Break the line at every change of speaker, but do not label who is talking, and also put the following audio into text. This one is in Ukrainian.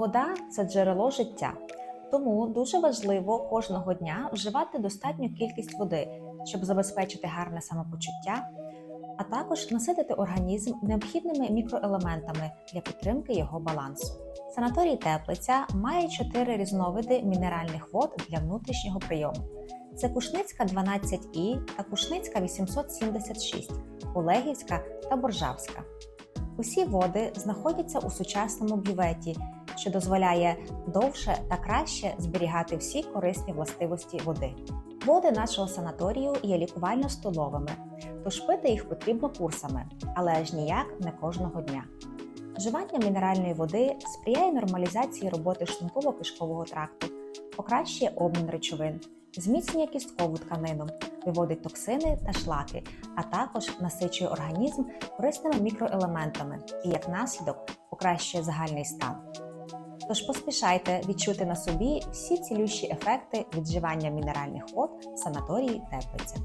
Вода це джерело життя, тому дуже важливо кожного дня вживати достатню кількість води, щоб забезпечити гарне самопочуття, а також наситити організм необхідними мікроелементами для підтримки його балансу. Санаторій Теплиця має чотири різновиди мінеральних вод для внутрішнього прийому. Це Кушницька 12І та Кушницька 876, Олегівська та Боржавська. Усі води знаходяться у сучасному бюветі, що дозволяє довше та краще зберігати всі корисні властивості води. Води нашого санаторію є лікувально-столовими, тож пити їх потрібно курсами, але аж ніяк не кожного дня. Вживання мінеральної води сприяє нормалізації роботи шлунково-кишкового тракту, покращує обмін речовин, зміцнює кісткову тканину, виводить токсини та шлаки, а також насичує організм корисними мікроелементами і, як наслідок, покращує загальний стан. Тож поспішайте відчути на собі всі цілющі ефекти відживання мінеральних вод в санаторії Теплиця.